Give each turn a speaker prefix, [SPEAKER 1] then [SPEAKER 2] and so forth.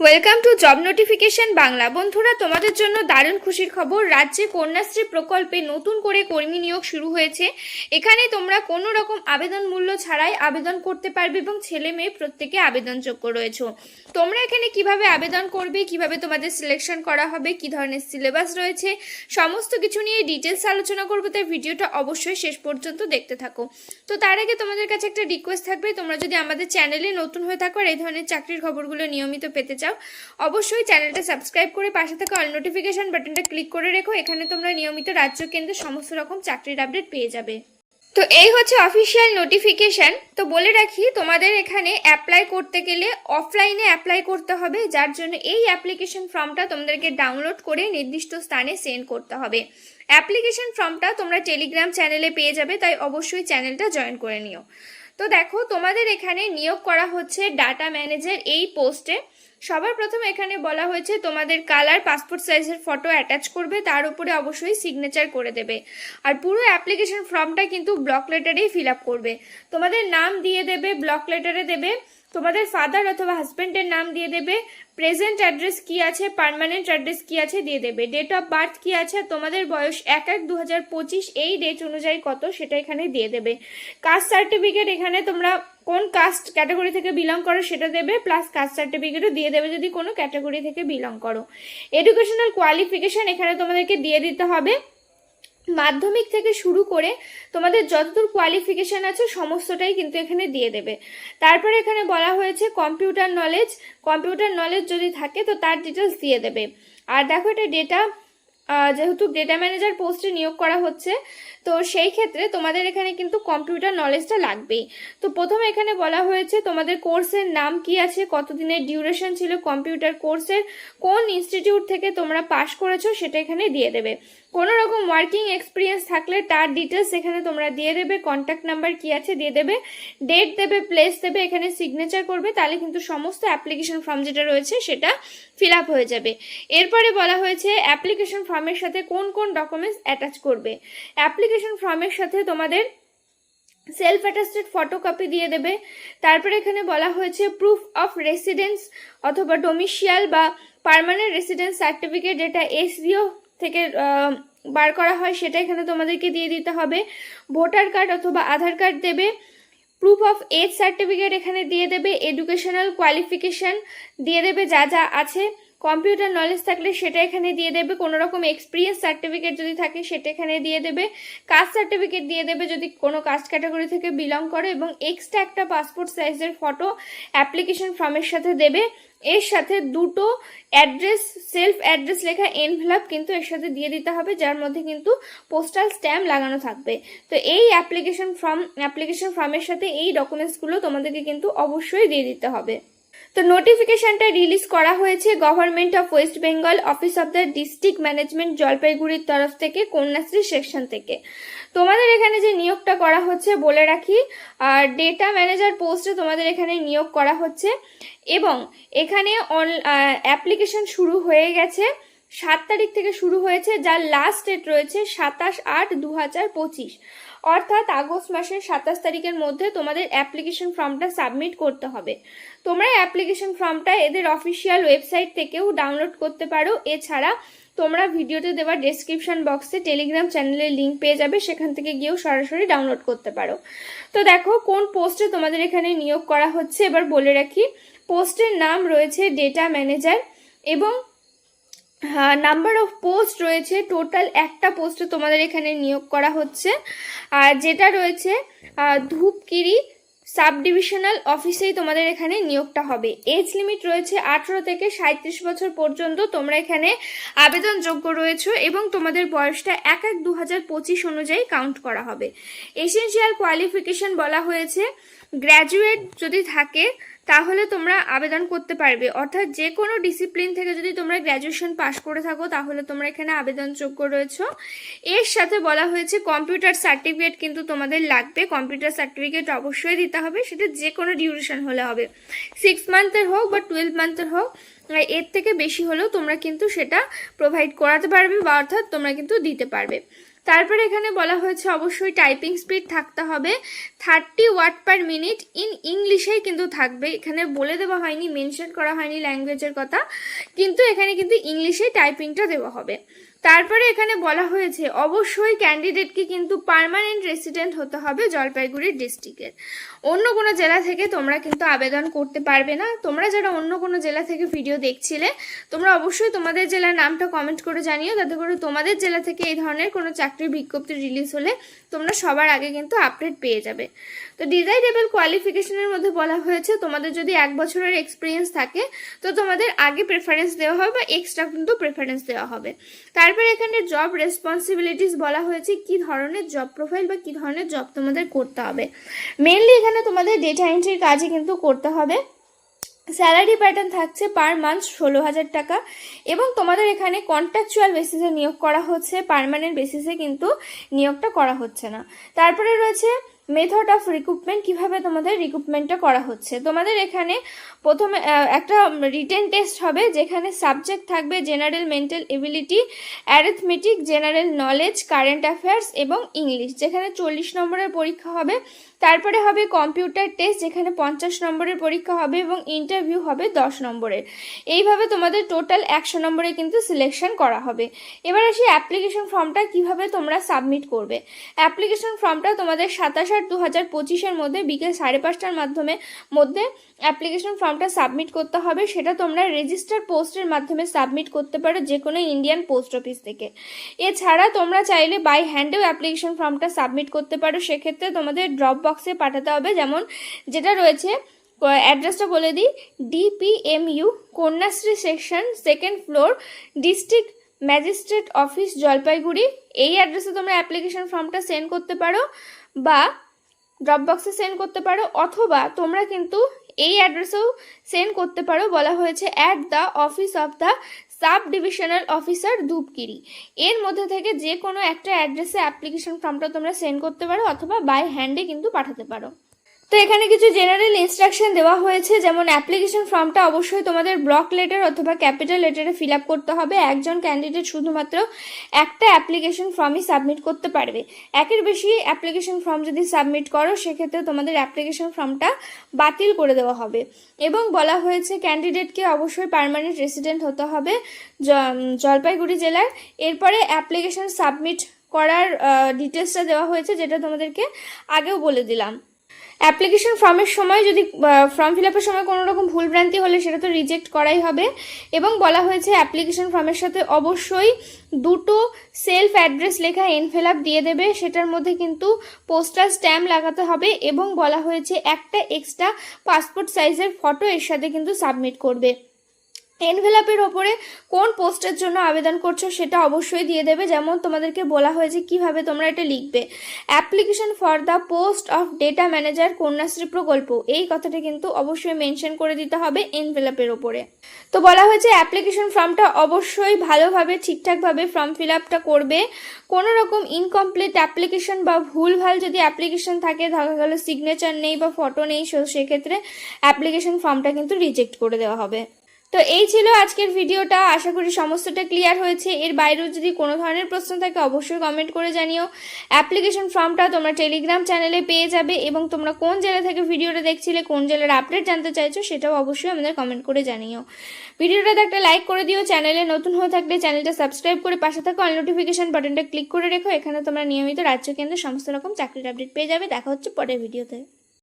[SPEAKER 1] Welcome to job notification Bangla বন্ধুরা, তোমাদের জন্য দারুণ খুশির খবর। রাজ্যে কন্যাশ্রী প্রকল্পে নতুন করে কর্মী নিয়োগ শুরু হয়েছে। এখানে তোমরা কোনো রকম আবেদন মূল্য ছাড়াই আবেদন করতে পারবে এবং ছেলে মেয়ে প্রত্যেকে আবেদনযোগ্য রয়েছে। তোমরা এখানে কীভাবে আবেদন করবে, কীভাবে তোমাদের সিলেকশন করা হবে, কি ধরনের সিলেবাস রয়েছে, সমস্ত কিছু নিয়ে ডিটেলস আলোচনা করব, তাই ভিডিওটা অবশ্যই শেষ পর্যন্ত দেখতে থাকো। তো তার আগে তোমাদের কাছে একটা রিকোয়েস্ট থাকবে, তোমরা যদি আমাদের চ্যানেলে নতুন হয়ে থাকো আর এই ধরনের চাকরির খবরগুলো নিয়মিত পেতে চাও অবশ্যই চ্যানেলটা সাবস্ক্রাইব করে পাশে থাকা অল নোটিফিকেশন বাটনটা ক্লিক করে রেখো, এখানে তোমরা নিয়মিত রাজ্য কেন্দ্রের সমস্ত রকম চাকরির আপডেট পেয়ে যাবে। তো এই হচ্ছে অফিসিয়াল নোটিফিকেশন তো বলে রাখি, তোমাদের এখানে অ্যাপ্লাই করতে গেলে অফলাইনে অ্যাপ্লাই করতে হবে, যার জন্য এই অ্যাপ্লিকেশন ফর্মটা তোমাদেরকে ডাউনলোড করে নির্দিষ্ট স্থানে সেন্ড করতে হবে। অ্যাপ্লিকেশন ফর্মটা তোমরা টেলিগ্রাম চ্যানেলে পেয়ে যাবে, তাই অবশ্যই চ্যানেলটা জয়েন করে নিও। তো দেখো, তোমাদের এখানে নিয়োগ করা হচ্ছে ডাটা ম্যানেজার এই পোস্টে সবার প্রথমে এখানে বলা হয়েছে, তোমাদের কালার পাসপোর্ট সাইজের ফটো অ্যাটাচ করবে, তার উপরে অবশ্যই সিগনেচার করে দেবে। আর পুরো অ্যাপ্লিকেশন ফর্মটা কিন্তু ব্লক লেটারেই ফিল আপ করবে। তোমাদের নাম দিয়ে দেবে ব্লক লেটারে দেবে তোমাদের ফাদার অথবা হাজব্যান্ডের নাম দিয়ে দেবে প্রেজেন্ট অ্যাড্রেস কি আছে পার্মানেন্ট অ্যাড্রেস কি আছে দিয়ে দেবে ডেট অফ বার্থ কি আছে, তোমাদের বয়স এক এক দু এই ডেট অনুযায়ী কত সেটা এখানে দিয়ে দেবে। কাস্ট সার্টিফিকেট এখানে তোমরা কোন কাস্ট ক্যাটাগরি থেকে বিলং করো সেটা দেবে প্লাস কাস্ট সার্টিফিকেটও দিয়ে দেবে যদি কোনো ক্যাটাগরি থেকে বিলং করো। এডুকেশনাল কোয়ালিফিকেশন এখানে তোমাদেরকে দিয়ে দিতে হবে। মাধ্যমিক থেকে শুরু করে তোমাদের যতদূর কোয়ালিফিকেশান আছে সমস্তটাই কিন্তু এখানে দিয়ে দেবে। তারপরে এখানে বলা হয়েছে কম্পিউটার নলেজ কম্পিউটার নলেজ যদি থাকে তো তার ডিটেলস দিয়ে দেবে। আর দেখো এটা ডেটা যেহেতু ডেটা ম্যানেজার পোস্টে নিয়োগ করা হচ্ছে তো সেই ক্ষেত্রে তোমাদের এখানে কিন্তু কম্পিউটার নলেজটা লাগবেই। তো প্রথমে এখানে বলা হয়েছে তোমাদের কোর্সের নাম কি আছে, কতদিনের ডিউরেশন ছিল কম্পিউটার কোর্সের কোন ইনস্টিটিউট থেকে তোমরা পাশ করেছ সেটা এখানে দিয়ে দেবে। কোনো রকম ওয়ার্কিং এক্সপিরিয়েন্স থাকলে তার ডিটেলস এখানে তোমরা দিয়ে দেবে কন্ট্যাক্ট নাম্বার কি আছে দিয়ে দেবে ডেট দেবে প্লেস দেবে, এখানে সিগনেচার করবে, তাহলে কিন্তু সমস্ত অ্যাপ্লিকেশন ফর্ম যেটা রয়েছে সেটা ফিল আপ হয়ে যাবে। এরপরে বলা হয়েছে অ্যাপ্লিকেশন ফর্মের সাথে কোন কোন ডকুমেন্টস অ্যাটাচ করবে। অ্যাপ্লিকেশন ফর্মের সাথে তোমাদের সেলফ অ্যাটাস্টেড ফটোকপি দিয়ে দেবে। তারপরে এখানে বলা হয়েছে প্রুফ অফ রেসিডেন্স অথবা ডোমিশিয়াল বা পার্মানেন্ট রেসিডেন্স সার্টিফিকেট যেটা এসডিও থেকে বার করা হয় সেটা এখানে তোমাদেরকে দিয়ে দিতে হবে। ভোটার কার্ড অথবা আধার কার্ড দেবে। প্রুফ অফ এজ সার্টিফিকেট এখানে দিয়ে দেবে। এডুকেশনাল কোয়ালিফিকেশন দিয়ে দেবে যা যা আছে। কম্পিউটার নলেজ থাকলে সেটা এখানে দিয়ে দেবে। কোনো রকম এক্সপিরিয়েন্স সার্টিফিকেট যদি থাকে, সেটা এখানে দিয়ে দেবে। কাস্ট সার্টিফিকেট দিয়ে দেবে যদি কোনো কাস্ট ক্যাটাগরি থেকে বিলং করে এবং এক্সট্রা একটা পাসপোর্ট সাইজের ফটো অ্যাপ্লিকেশন ফর্মের সাথে দেবে। এর সাথে দুটো অ্যাড্রেস সেলফ অ্যাড্রেস লেখা এনভেলপ কিন্তু এর সাথে দিয়ে দিতে হবে, যার মধ্যে কিন্তু পোস্টাল স্ট্যাম্প লাগানো থাকবে। তো এই অ্যাপ্লিকেশন ফর্ম অ্যাপ্লিকেশন ফর্মের সাথে এই ডকুমেন্টসগুলো তোমাদেরকে কিন্তু অবশ্যই দিয়ে দিতে হবে। তো নোটিফিকেশনটা রিলিজ করা হয়েছে government of West Bengal office of the district management জলপাইগুড়ির তরফ থেকে, কন্যাশ্রী সেকশন থেকে। তোমাদের এখানে যে নিয়োগটা করা হচ্ছে বলে রাখি, আর ডেটা ম্যানেজার পোস্টে তোমাদের এখানে নিয়োগ করা হচ্ছে। এবং এখানে অন অ্যাপ্লিকেশন শুরু হয়ে গেছে, সাত তারিখ থেকে শুরু হয়েছে, যার লাস্ট ডেট রয়েছে সাতাশ আট দু হাজার পঁচিশ। অর্থাৎ আগস্ট মাসের সাতাশ তারিখের মধ্যে তোমাদের অ্যাপ্লিকেশন ফর্মটা সাবমিট করতে হবে। তোমরা অ্যাপ্লিকেশন ফর্মটা এদের অফিসিয়াল ওয়েবসাইট থেকেও ডাউনলোড করতে পারো। এছাড়া তোমরা ভিডিওতে দেওয়া ডেসক্রিপশন বক্সে টেলিগ্রাম চ্যানেলের লিঙ্ক পেয়ে যাবে। সেখান থেকে গিয়েও সরাসরি ডাউনলোড করতে পারো। তো দেখো, কোন পোস্টে তোমাদের এখানে নিয়োগ করা হচ্ছে? এবার বলে রাখি পোস্টের নাম রয়েছে ডেটা ম্যানেজার এবং নাম্বার অফ পোস্ট রয়েছে টোটাল একটা পোস্টে তোমাদের এখানে নিয়োগ করা হচ্ছে। আর যেটা রয়েছে ধূপগিরি সাব ডিভিশনাল অফিসেই তোমাদের এখানে নিয়োগটা হবে। এজ লিমিট রয়েছে আঠেরো থেকে সাঁত্রিশ বছর পর্যন্ত তোমরা এখানে আবেদনযোগ্য রয়েছে এবং তোমাদের বয়সটা এক এক দু হাজার অনুযায়ী কাউন্ট করা হবে। এসেনশিয়াল কোয়ালিফিকেশন বলা হয়েছে। গ্র্যাজুয়েট যদি থাকে তাহলে তোমরা আবেদন করতে পারবে। অর্থাৎ যে কোনো ডিসিপ্লিন থেকে যদি তোমরা গ্র্যাজুয়েশন পাশ করে থাকো, তাহলে তোমরা এখানে আবেদনযোগ্য রয়েছো। এর সাথে বলা হয়েছে কম্পিউটার সার্টিফিকেট কিন্তু তোমাদের লাগবে। কম্পিউটার সার্টিফিকেট অবশ্যই দিতে হবে। সেটা যে কোনো ডিউরেশন হলে হবে। সিক্স মান্থের হোক বা টুয়েলভ মান্থের হোক এর থেকে বেশি হলেও তোমরা কিন্তু সেটা প্রোভাইড করাতে পারবে বা অর্থাৎ তোমরা কিন্তু দিতে পারবে। তারপরে এখানে বলা হয়েছে অবশ্যই টাইপিং স্পিড থাকতে হবে। Thirty watt per minute in ইংলিশেই কিন্তু থাকবে। এখানে বলে দেওয়া হয়নি মেনশন করা হয়নি ল্যাঙ্গুয়েজের কথা। কিন্তু এখানে কিন্তু ইংলিশে টাইপিংটা দেওয়া হবে। তারপরে এখানে বলা হয়েছে অবশ্যই ক্যান্ডিডেটকে কিন্তু পার্মানেন্ট রেসিডেন্ট হতে হবে জলপাইগুড়ি ডিস্ট্রিক্টের অন্য কোনো জেলা থেকে তোমরা কিন্তু আবেদন করতে পারবে না। তোমরা যারা অন্য কোনো জেলা থেকে ভিডিও দেখছিলে, তোমরা অবশ্যই তোমাদের জেলার নামটা কমেন্ট করে জানিও। যাতে করে তোমাদের জেলা থেকে এই ধরনের কোনো চাকরির বিজ্ঞপ্তি রিলিজ হলে তোমরা সবার আগে কিন্তু আপডেট পেয়ে যাবে। তো ডিজাইরেবল কোয়ালিফিকেশনের মধ্যে বলা হয়েছে, তোমাদের যদি এক বছরের এক্সপিরিয়েন্স থাকে, তো তোমাদের আগে প্রেফারেন্স দেওয়া হবে বা এক্সট্রা কিন্তু প্রেফারেন্স দেওয়া হবে। তারপরে এখানে জব রেসপন্সিবিলিটিস বলা হয়েছে, কি ধরনের জব প্রোফাইল বা কি ধরনের জব তোমাদের করতে হবে। মেনলি এখানে তোমাদের ডেটা এন্ট্রির কাজই কিন্তু করতে হবে। স্যালারি প্যাটার্ন থাকছে পার মান্থ ষোলো হাজার টাকা এবং তোমাদের এখানে কন্ট্রাকচুয়াল বেসিসে নিয়োগ করা হচ্ছে পারমানেন্ট বেসিসে কিন্তু নিয়োগটা করা হচ্ছে না। তারপরে রয়েছে মেথড অফ রিক্রুটমেন্ট কীভাবে তোমাদের রিক্রুটমেন্টটা করা হচ্ছে? তোমাদের এখানে প্রথমে একটা রিটেন টেস্ট হবে যেখানে সাবজেক্ট থাকবে general mental ability arithmetic general knowledge current affairs এবং ইংলিশ যেখানে চল্লিশ নম্বরের পরীক্ষা হবে, তারপরে হবে কম্পিউটার টেস্ট যেখানে পঞ্চাশ নম্বরের পরীক্ষা হবে এবং ইন্টারভিউ হবে দশ নম্বরের। এইভাবে তোমাদের টোটাল একশো নম্বরে কিন্তু সিলেকশন করা হবে। এবার আসি অ্যাপ্লিকেশন ফর্মটা কীভাবে তোমরা সাবমিট করবে। অ্যাপ্লিকেশন ফর্মটা তোমাদের সাতাশ আট দু হাজার পঁচিশের মধ্যে বিকেল সাড়ে পাঁচটার মাধ্যমে মধ্যে অ্যাপ্লিকেশন ফর্মটা সাবমিট করতে হবে। সেটা তোমরা রেজিস্টার পোস্টের মাধ্যমে সাবমিট করতে পারো যে কোনো ইন্ডিয়ান পোস্ট অফিস থেকে। এছাড়া তোমরা চাইলে বাই হ্যান্ডেও অ্যাপ্লিকেশন ফর্মটা সাবমিট করতে পারো। সেক্ষেত্রে তোমাদের ড্রপ বক্সে পাঠাতে হবে। যেমন যেটা রয়েছে অ্যাড্রেসটা বলে দিই DPMU Kanyashree section second floor district magistrate office Jalpaiguri. এই অ্যাড্রেসে তোমরা অ্যাপ্লিকেশন ফর্মটা সেন্ড করতে পারো বা ড্রপ বক্সে সেন্ড করতে পারো, অথবা তোমরা কিন্তু এই অ্যাড্রেসেও সেন্ড করতে পারো, বলা হয়েছে at the office of the sub divisional officer Dhupguri এর মধ্যে থেকে যে কোনো একটা অ্যাড্রেসে অ্যাপ্লিকেশন ফর্মটা তোমরা সেন্ড করতে পারো, অথবা বাই হ্যান্ডে কিন্তু পাঠাতে পারো। তো এখানে কিছু জেনারেল ইনস্ট্রাকশন দেওয়া হয়েছে, যেমন অ্যাপ্লিকেশন ফর্মটা অবশ্যই তোমাদের ব্লক লেটার অথবা ক্যাপিটাল লেটারে ফিল আপ করতে হবে। একজন ক্যান্ডিডেট শুধুমাত্র একটা অ্যাপ্লিকেশন ফর্মই সাবমিট করতে পারবে। একের বেশি অ্যাপ্লিকেশন ফর্ম যদি সাবমিট করো, সেক্ষেত্রে তোমাদের অ্যাপ্লিকেশন ফর্মটা বাতিল করে দেওয়া হবে। এবং বলা হয়েছে ক্যান্ডিডেটকে অবশ্যই পার্মানেন্ট রেসিডেন্ট হতে হবে জলপাইগুড়ি জেলার। এরপরে অ্যাপ্লিকেশন সাবমিট করার ডিটেলসটা দেওয়া হয়েছে, যেটা তোমাদেরকে আগেও বলে দিলাম। অ্যাপ্লিকেশন ফর্মের সময় যদি ফর্ম ফিল আপের সময় কোনো রকম ভুলভ্রান্তি হলে সেটা তো রিজেক্ট করাই হবে। এবং বলা হয়েছে অ্যাপ্লিকেশন ফর্মের সাথে অবশ্যই দুটো সেলফ অ্যাড্রেস লেখা এনভেলাপ দিয়ে দেবে। সেটার মধ্যে কিন্তু পোস্টাল স্ট্যাম্প লাগাতে হবে এবং বলা হয়েছে একটা এক্সট্রা পাসপোর্ট সাইজের ফটো এর সাথে কিন্তু সাবমিট করবে। এনভেলাপের ওপরে কোন পোস্টের জন্য আবেদন করছ সেটা অবশ্যই দিয়ে দেবে। যেমন তোমাদেরকে বলা হয়েছে, কীভাবে তোমরা এটা লিখবে। Application for the post of data manager Kanyashree প্রকল্প এই কথাটা কিন্তু অবশ্যই মেনশন করে দিতে হবে এনভেলাপের ওপরে। তো বলা হয়েছে অ্যাপ্লিকেশন ফর্মটা অবশ্যই ভালোভাবে, ঠিকঠাকভাবে ফর্ম ফিল আপটা করবে। কোনো রকম ইনকমপ্লিট অ্যাপ্লিকেশন বা ভুলভাল যদি অ্যাপ্লিকেশন থাকে, দেখা গেল সিগনেচার নেই বা ফটো নেই সেক্ষেত্রে অ্যাপ্লিকেশন ফর্মটা কিন্তু রিজেক্ট করে দেওয়া হবে। তো এই ছিল আজকের ভিডিওটা। আশা করি সমস্তটা ক্লিয়ার হয়েছে। এর বাইরেও যদি কোনো ধরনের প্রশ্ন থাকে, অবশ্যই কমেন্ট করে জানিও। অ্যাপ্লিকেশন ফর্মটা তোমরা টেলিগ্রাম চ্যানেলে পেয়ে যাবে এবং তোমরা কোন জেলা থেকে ভিডিওটা দেখছিলে, কোন জেলার আপডেট জানতে চাইছো, সেটাও অবশ্যই আমাদের কমেন্ট করে জানিও। ভিডিওটাতে একটা লাইক করে দিও। চ্যানেলে নতুন হয়ে থাকলে চ্যানেলটা সাবস্ক্রাইব করে পাশে থাকা অল নোটিফিকেশন বাটনটা ক্লিক করে রেখো। এখানে তোমরা নিয়মিত রাজ্য কেন্দ্রের সমস্ত রকম চাকরির আপডেট পেয়ে যাবে। দেখা হচ্ছে পরের ভিডিওতে।